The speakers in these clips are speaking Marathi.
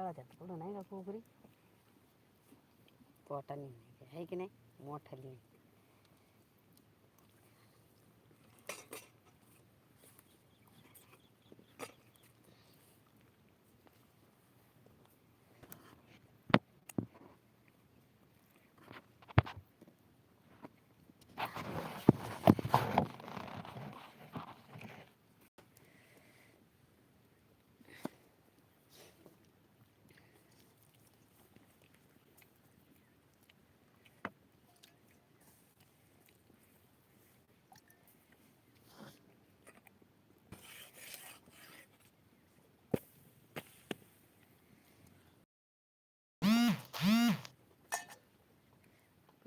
खेळा त्यात पुढं नाही का कोकरी पोटाने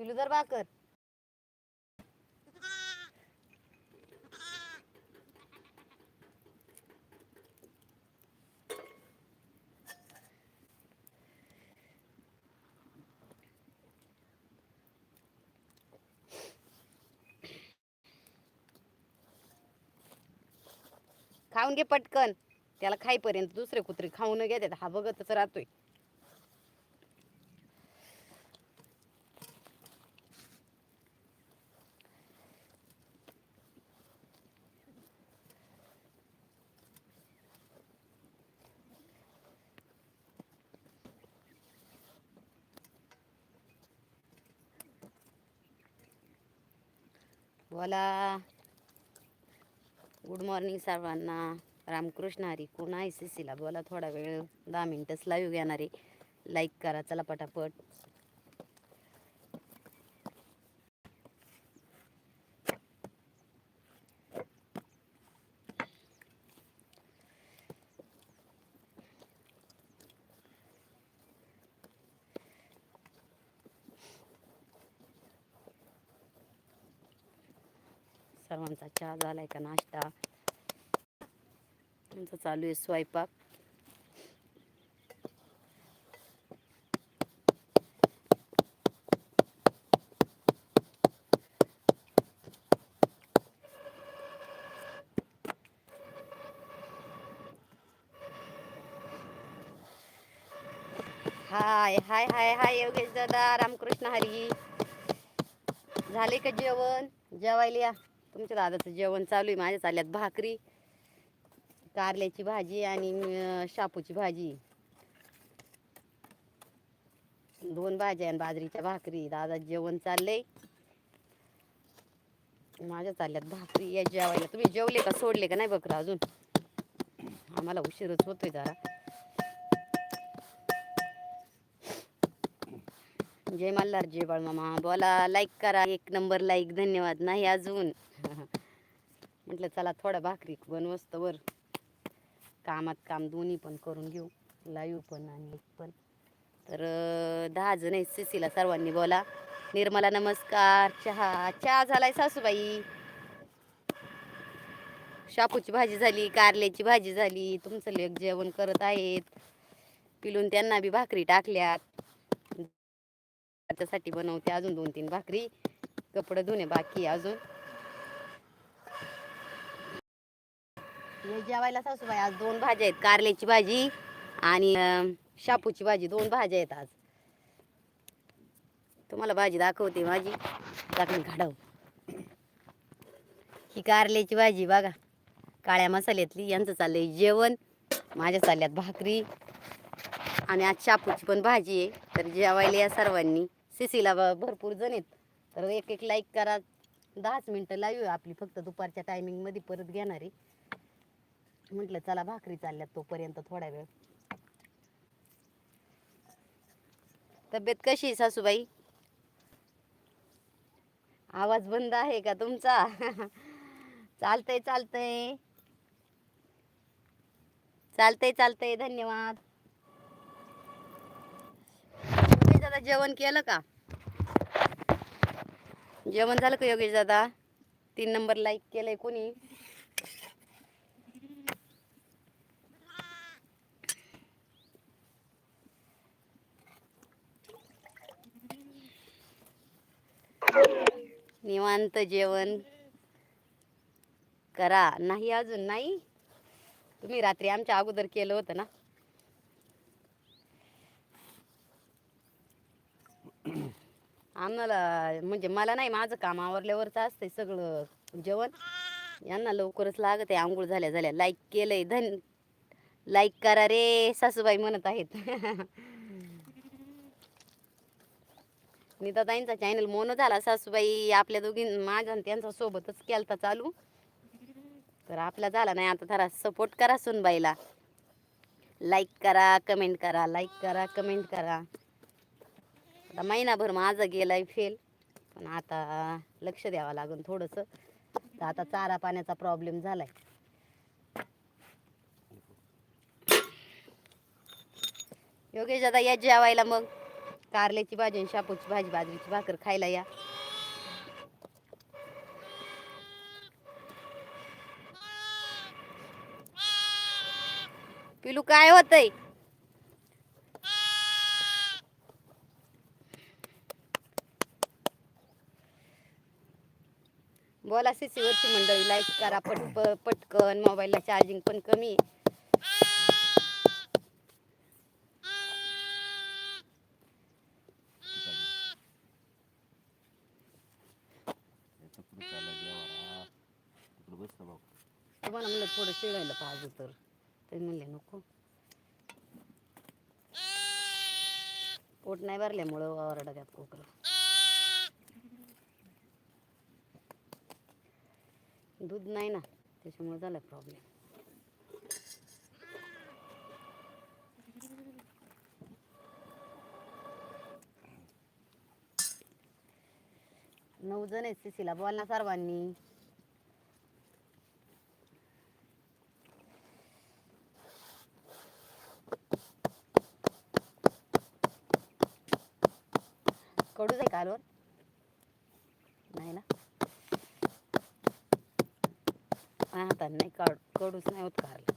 पिलू भाकर खाऊन घे पटकन. त्याला खाईपर्यंत दुसरे कुत्रे खाऊन घेतात हा बघतच राहतोय. बोला. गुड मॉर्निंग सर्वांना. रामकृष्ण हरी कोण सी सीला बोला थोडा वेळ. दहा मिनटंच लाईव्ह घेणार. आहे लाईक करा चला पटापट. सर्वांचा चहा झालाय का नाश्ता? आमचा चालू आहे स्वयंपाक. हाय हाय हाय हाय योगेश दादा रामकृष्ण हरी. झाले का जेवण? जेवायला या. तुमच्या दादाचं जेवण चालू आहे माझ्या चालल्यात भाकरी कारल्याची भाजी आणि शापूची भाजी. दोन भाज्या आणि बाजरीच्या भाकरी. दादा जेवण चाललंय. माझ्या चालल्यात भाकरी. या जेवायला तुम्ही जेवले का सोडले का नाही बकरा अजून? आम्हाला उशीरच होतोय जरा. जय मल्हार जय बाळमामा. बोला लाईक करा. एक नंबर लाईक धन्यवाद. नाही अजून. म्हटलं चला थोडा भाकरी बनवस्त वर. कामात काम दोन्ही पण करून घेऊ. लाईव्ह पण आणि एक पण. तर दहा जण आहेत सिसीला सर्वांनी बोला. निर्मला नमस्कार. चहा. चहा झालाय सासूबाई. शापूची भाजी झाली कारल्याची भाजी झाली. तुमचं लेख जेवण करत आहेत. पिलून त्यांना बी भाकरी टाकल्यात. त्याच्यासाठी बनवते अजून दोन तीन भाकरी. कपडे धुणे बाकी अजून. हे जेवायला सासूबाई आज दोन भाज्या आहेत. कारल्याची भाजी आणि शापूची भाजी. दोन भाज्या आहेत आज. तुम्हाला भाजी दाखवते माझी. दाखवून घाडव ही कारल्याची भाजी बघा. काळ्या मसाल्यातली. यांचं चाललंय जेवण. माझ्या चालल्यात भाकरी. आणि आज शापूची पण भाजी आहे. तर जेवायला या सर्वांनी. सिसीला भरपूर जण आहेत. तर एक एक लाईक करा. दहाच मिनटं लाईव्ह आपली. फक्त दुपारच्या टायमिंगमध्ये परत घेणार आहे. म्हटलं चला भाकरी चालल्यात तोपर्यंत थोडा वेळ. तब्येत कशी आहे सासूबाई? आवाज बंद आहे का तुमचा? चालतंय चालतंय. चालतंय चालतंय. धन्यवाद योगेश दादा जेवण केलं का? जेवण झालं का योगेश दादा? तीन नंबर लाईक केलंय कोणी? निवांत जेवण. करा. नाही अजून नाही? तुम्ही रात्री आमच्या अगोदर केलं होतं ना? आम्हाला म्हणजे मला नाही माझं काम आवरल्यावरच असतंय सगळं जेवण. यांना लवकरच लागत आहे आंघोळ झाल्या झाल्या. लाईक केलंय धन लाईक करा रे सासूबाई म्हणत आहेत. नीताताईंचा चॅनल मोनो झाला सासूबाई आपल्या दोघी माझा आणि त्यांचा सोबतच केलता चालू. तर आपला झाला नाही आता जरा सपोर्ट करा सुनबाईला. लाईक करा कमेंट करा लाईक करा कमेंट करा. आता महिनाभर माझा गेलाय फेल पण आता लक्ष द्यावं लागून थोडंसं. तर आता चारा पाण्याचा प्रॉब्लेम झालाय. योगेश दादा या जेवायला मग. कारल्याची भाजी आणि शापूची भाजी बाजरीची भाकर खायला या. पिलू काय होतंय? बोला सीसीवरची मंडळी. लाईक करा पट पटकन. मोबाईलला चार्जिंग पण कमी आहे. तुम्हाला म्हणलं थोडं शिवायला पाहिजे तर. ते म्हणले नको. पोट नाही भरल्यामुळं ओरडा त्यात कोकरं. दूध नाही ना त्याच्यामुळे झाला प्रॉब्लेम नऊ जण आहेत सिसीला बोल ना सर्वांनी कडूच आहे कालवर नाही ना माझ्या हाताने नाही काढ कडूच नाही होत कारला